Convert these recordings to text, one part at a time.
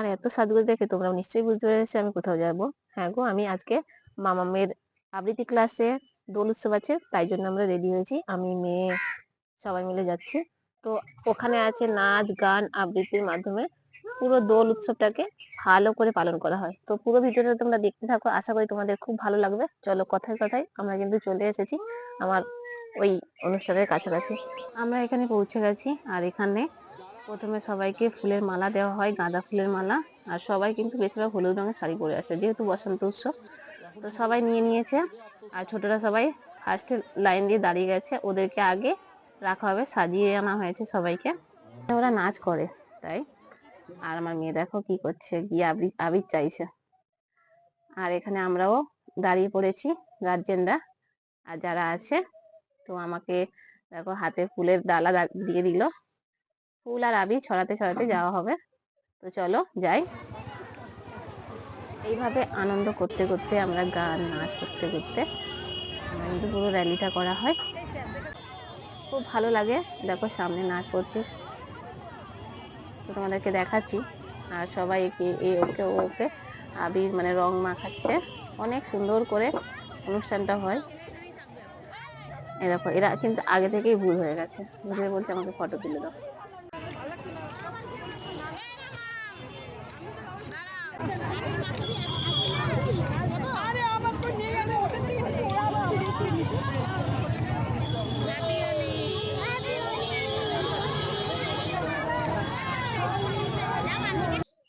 আমার এত সাজগোজ দেখে তোমরা নিশ্চয়ই বুঝতে পেরেছ আমি কোথাও যাব। হ্যাঁ গো, আমি আজকে মামামের আবৃত্তি ক্লাসে দোল উৎসব আছে, তাই জন্য আমরা রেডি হয়েছি। আমি, মেয়ে সবাই মিলে যাচ্ছি। তো ওখানে আছে নাচ, গান, আবৃত্তির মাধ্যমে পুরো দোল উৎসবটাকে ভালো করে পালন করা হয়। তো পুরো ভিডিওটা তোমরা দেখতে থাকো, আশা করি তোমাদের খুব ভালো লাগবে। চলো কথায় কথায় আমরা কিন্তু চলে এসেছি আমার ওই অনুষ্ঠানের কাছাকাছি। আমরা এখানে পৌঁছে গেছি, আর এখানে প্রথমে সবাইকে ফুলের মালা দেওয়া হয়, গাঁদা ফুলের মালা। আর সবাই কিন্তু বেশিরভাগ হলুদ রঙের শাড়ি পরে আসে, যেহেতু বসন্ত উৎসব। তো সবাই নিয়ে নিয়েছে, আর ছোটরা সবাই ফার্স্টে লাইন দিয়ে দাঁড়িয়ে গেছে। ওদেরকে আগে রাখা হবে, সাজিয়ে আনা হয়েছে সবাইকে। ওরা নাচ করে, তাই? আর আমার মেয়ে দেখো কি করছে, গিয়ে আবির আবির চাইছে। আর এখানে আমরাও দাঁড়িয়ে পড়েছি গার্জেনরা আর যারা আছে, তো আমাকে দেখো হাতে ফুলের ডালা দিয়ে দিল। ফুল আর আবির ছড়াতে ছড়াতে যাওয়া হবে। তো চলো যাই। এইভাবে আনন্দ করতে করতে আমরা গান, নাচ করতে করতে আমরা পুরো র্যালিটা করা হয়। খুব ভালো লাগে। দেখো সামনে নাচ করছে তো তোমাদেরকে দেখাচ্ছি। আর সবাই একে, এ, ওকে, ও, ওকে আবির মানে রং মাখাচ্ছে। অনেক সুন্দর করে অনুষ্ঠানটা হয়। এই দেখো, এরা কিন্তু আগে থেকেই ভুল হয়ে গেছে। বুঝে বলছে, আমাকে ফটো তুলে দাও।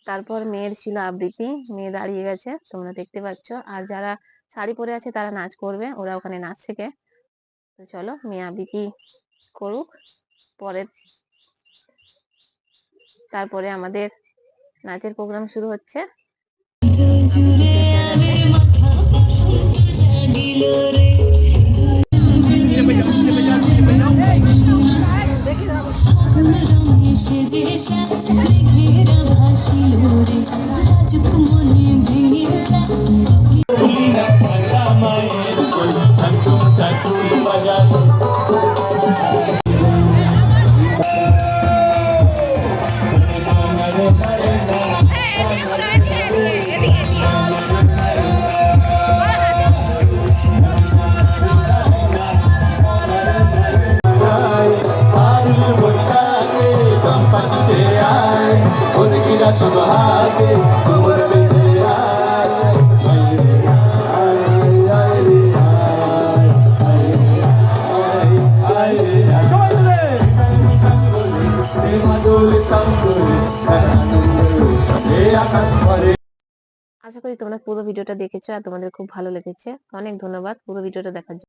তারপর মেয়ের ছিল আবৃত্তি, মেয়ে দাঁড়িয়ে গেছে, তোমরা দেখতে পাচ্ছ। আর যারা শাড়ি পরে আছে, তারা নাচ করবে, ওরা ওখানে নাচ শেখে। চলো, মেয়ে আবৃত্তি করুক। পরে তারপরে আমাদের নাচের প্রোগ্রাম শুরু হচ্ছে। সেজে সাজালে ঘেরা ভাসিল রে। আশা করি তোমরা পুরো ভিডিওটা দেখেছ আর তোমাদের খুব ভালো লেগেছে। অনেক ধন্যবাদ পুরো ভিডিওটা দেখার জন্য।